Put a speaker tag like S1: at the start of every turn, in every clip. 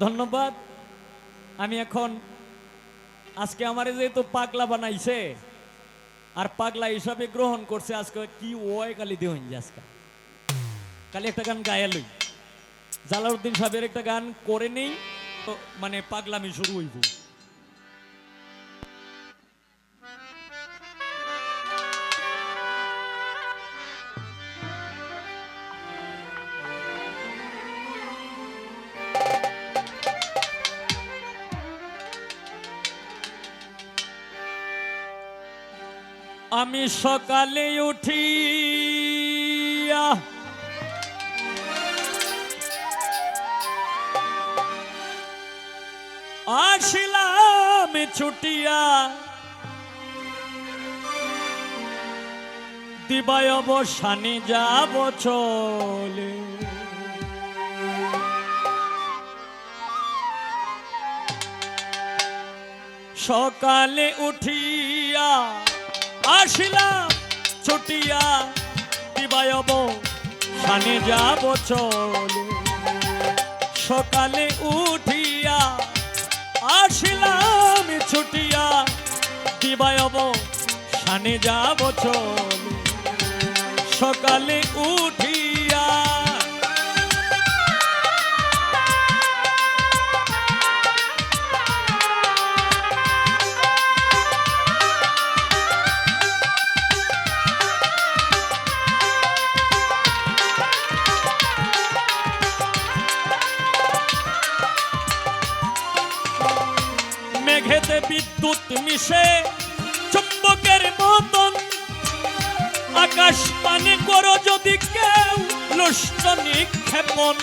S1: ধন্যবাদ। আমি এখন, আজকে আমার যেহেতু পাগলা বানাইছে, আর পাগলা হিসাবে গ্রহণ করছে, আজকে কি ওয় কালি হইন আজকে। কালি একটা গান গায়ে লই। জালাউদ্দিন সাহেবের একটা গান করে নেই, তো মানে পাগলামি শুরু হইব। আমি সকালে উঠি আসিলাম ছুটিয়া। দিবায় অবসানে যাব চলে। সকালে উঠিয়া আসিলাম ছুটিয়া দিবায়ব সানে যাব চলে। সকালে উঠিয়া আসিলাম ছুটিয়া দিবায়ব সানে যাব চলে। সকালে উঠিয়া মেঘেতে বিদ্যুৎ মিশে চুম্বকের মতন। আকাশ পানে করো যদি কেউ লুষ্ট নিক্ষেপণ।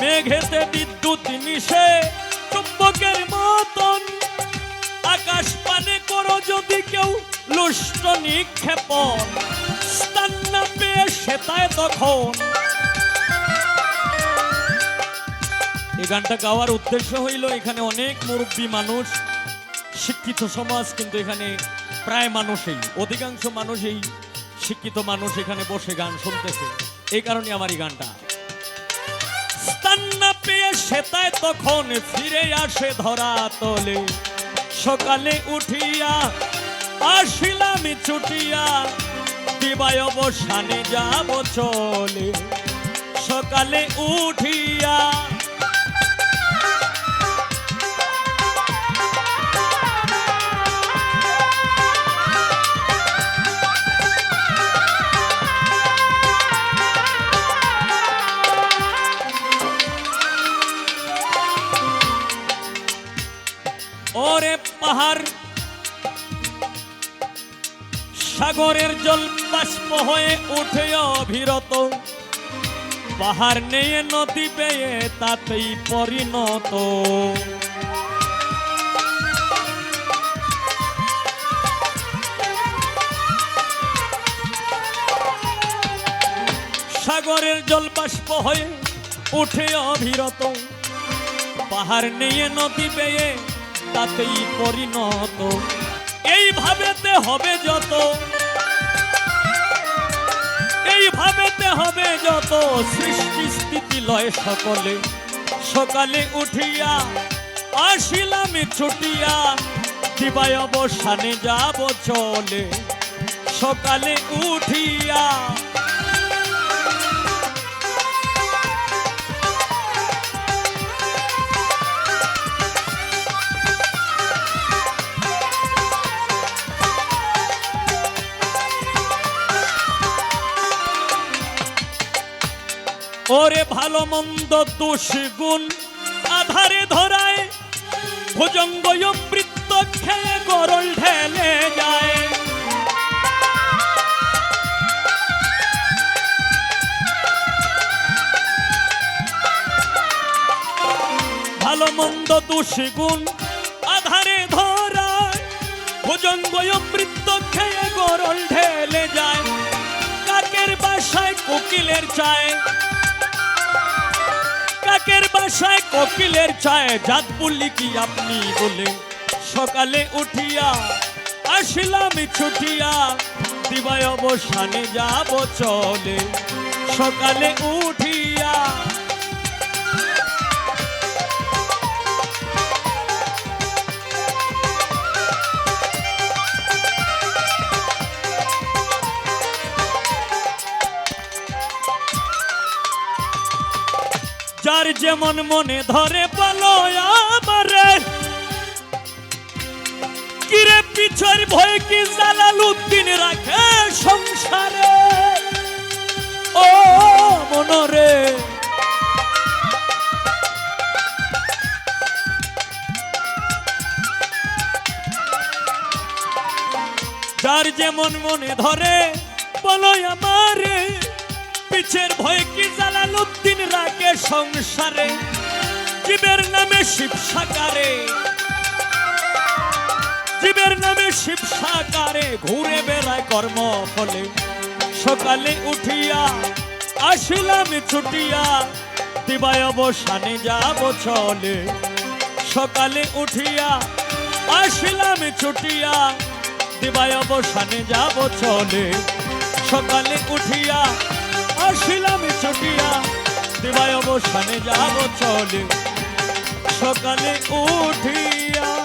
S1: মেঘেতে বিদ্যুৎ মিশে চুম্বকের মতন। আকাশ করো যদি কেউ লুষ্ট নিক্ষেপণ স্থান না পেয়ে সেটায় তখন। এই গানটা গাওয়ার উদ্দেশ্য হইল, এখানে অনেক মুরব্বী মানুষ, শিক্ষিত সমাজ, কিন্তু এখানে প্রায় মানুষই, অধিকাংশ মানুষই শিক্ষিত মানুষ এখানে বসে গান শুনতেছে। এই কারণে আমার এই গানটা। স্থান না পেয়ে সেতায় তখন ফিরে আসে ধরা তলে। সকালে উঠিয়া আসিলাম ছুটিয়া দিবায় অবসানে যাব চলে। সকালে উঠিয়া ওরে পাহাড়, সাগরের জল বাষ্প হয়ে উঠে অভিরত পাহাড় নেয়ে নদী পেয়ে তাতেই পরিণত। সাগরের জল বাষ্প হয়ে উঠে অভিরত পাহাড় নিয়ে নদী বেয়ে তাতেই পরিণত। এইভাবেতে হবে যত। এই এইভাবেতে হবে যত। সৃষ্টি স্থিতি লয় সকলে। সকালে উঠিয়া আসিলাম ছুটিয়া, দিবায় অবসানে যাব চলে। সকালে উঠিয়া ওরে ভালো মন্দ দোষ গুণ আধারে ধরায় ভুজঙ্গ বৃত্ত খেয়ে গরল ঢেলে যায়। ভালো মন্দ দোষ গুণ আধারে ধরায় ভুজঙ্গ বৃত্ত খেয়ে গরল ঢেলে যায়। কাকের বাসায় কোকিলের চায় কাকের বাসায় কোকিলের চায় জাত বললি কি আপনি বলে? সকালে উঠিয়া আসিলাম ছুটিয়া, দিবায় অবসানে যাব চলে। সকালে উঠিয়া যার যেমন মনে ধরে বলো আমারে। কিরে পিছর ভয় কি জালাল উদ্দিন রাখে সংসারে? ও মনরে। যার যেমন মনে ধরে বলো আমারে। পিছের ভয় কি জালাল উদ্দিন রাখে সংসারে? জীবের নামে শিব সাকারে জীবের নামে শিব সাকারে ঘুরে বেড়ায় কর্ম ফলে সকালে উঠিয়া আসিলাম ছুটিয়া, দিবায় অবসানে যাব চলে। সকালে উঠিয়া আসিলাম ছুটিয়া, দিবায় অবসানে যাব চলে। সকালে উঠিয়া আসিলাম ছুটিয়া। দিবায় অবসানে যাব চলে। সকালে উঠিয়া